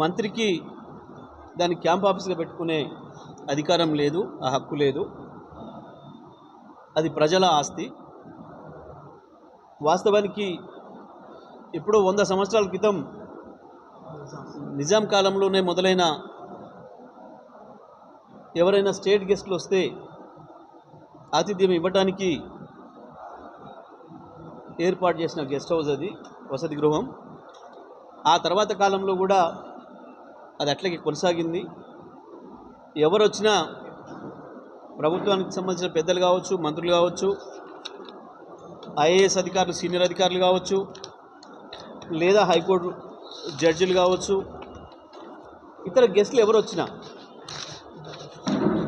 మంత్రికి దాన్ని క్యాంప్ ఆఫీస్గా పెట్టుకునే అధికారం లేదు ఆ హక్కు లేదు. అది ప్రజల ఆస్తి. వాస్తవానికి ఎప్పుడో వంద సంవత్సరాల క్రితం నిజాం కాలంలోనే మొదలైన ఎవరైనా స్టేట్ గెస్ట్లు వస్తే ఆతిథ్యం ఇవ్వటానికి ఏర్పాటు చేసిన గెస్ట్ హౌస్ అది వసతి గృహం. ఆ తర్వాత కాలంలో కూడా అది అట్లాగే కొనసాగింది. ఎవరు వచ్చినా ప్రభుత్వానికి సంబంధించిన పెద్దలు కావచ్చు మంత్రులు కావచ్చు ఐఏఎస్ అధికారులు సీనియర్ అధికారులు కావచ్చు లేదా హైకోర్టు జడ్జిలు కావచ్చు ఇతర గెస్టులు ఎవరు వచ్చినా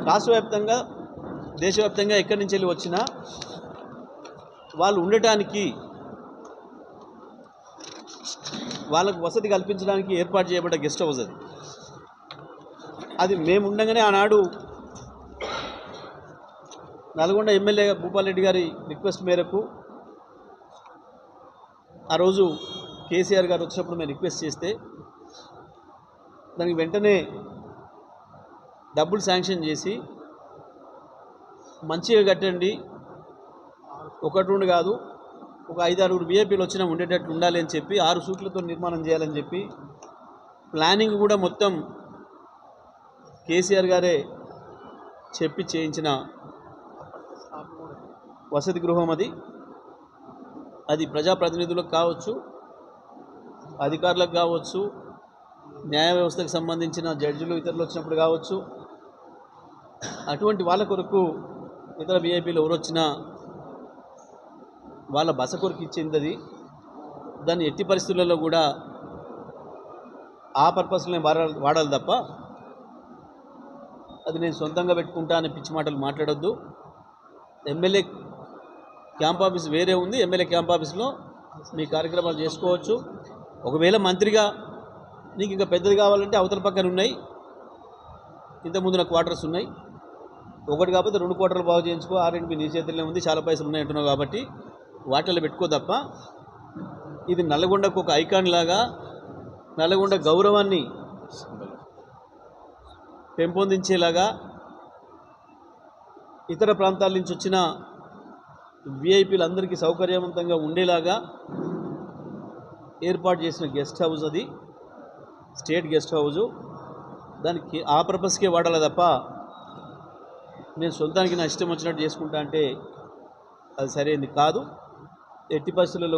రాష్ట్ర వ్యాప్తంగా దేశవ్యాప్తంగా ఎక్కడి నుంచి వెళ్ళి వచ్చినా వాళ్ళు ఉండటానికి వాళ్ళకు వసతి కల్పించడానికి ఏర్పాటు చేయబడ్డ గెస్ట్ హౌస్ అది. అది మేము ఉండగానే ఆనాడు నల్గొండ ఎమ్మెల్యే భూపాలరెడ్డి గారి రిక్వెస్ట్ మేరకు ఆ రోజు కేసీఆర్ గారు వచ్చినప్పుడు మేము రిక్వెస్ట్ చేస్తే దానికి వెంటనే డబ్బులు శాంక్షన్ చేసి మంచిగా కట్టండి ఒకటి రెండు కాదు ఒక ఐదు ఆరుగురు విఐపీలు వచ్చినా ఉండేటట్టు ఉండాలి అని చెప్పి ఆరు సూట్లతో నిర్మాణం చేయాలని చెప్పి ప్లానింగ్ కూడా మొత్తం కేసీఆర్ గారే చెప్పి చేయించిన వసతి గృహం అది. అది ప్రజాప్రతినిధులకు కావచ్చు అధికారులకు కావచ్చు న్యాయ వ్యవస్థకు సంబంధించిన జడ్జిలు ఇతరులు వచ్చినప్పుడు కావచ్చు. అటువంటి వాళ్ళ కొరకు ఇతర విఐపీలు ఎవరు వచ్చినా వాళ్ళ బస కొరకు ఇచ్చింది దాన్ని ఎట్టి పరిస్థితులలో కూడా ఆ పర్పస్లోనే వాడాలి వాడాలి తప్ప అది నేను సొంతంగా పెట్టుకుంటా అనే పిచ్చి మాటలు మాట్లాడొద్దు. ఎమ్మెల్యే క్యాంప్ ఆఫీస్ వేరే ఉంది. ఎమ్మెల్యే క్యాంప్ ఆఫీస్లో మీ కార్యక్రమాలు చేసుకోవచ్చు. ఒకవేళ మంత్రిగా నీకు ఇంకా పెద్దది కావాలంటే అవతల పక్కన ఉన్నాయి. ఇంతకుముందు నాకు క్వార్టర్స్ ఉన్నాయి. ఒకటి కాకపోతే రెండు క్వార్టర్లు బాగు చేయించుకో. ఆర్ఎండ్బి నీ చేతుల్లో ఉంది. చాలా పైసలు ఉన్నాయి అంటున్నావు కాబట్టి వాటిల్లో పెట్టుకో తప్ప ఇది నల్లగొండకు ఒక ఐకాన్ లాగా నల్లగొండ గౌరవాన్ని పెంపొందించేలాగా ఇతర ప్రాంతాల నుంచి వచ్చిన విఐపీలందరికీ సౌకర్యవంతంగా ఉండేలాగా ఏర్పాటు చేసిన గెస్ట్ హౌస్ అది స్టేట్ గెస్ట్ హౌజు దానికి ఆ పర్పస్కే వాడాలి తప్ప నేను సొంతానికి నా ఇష్టం వచ్చినట్టు చేసుకుంటా అంటే అది సరైనది కాదు. ఎట్టి పరిస్థితుల్లో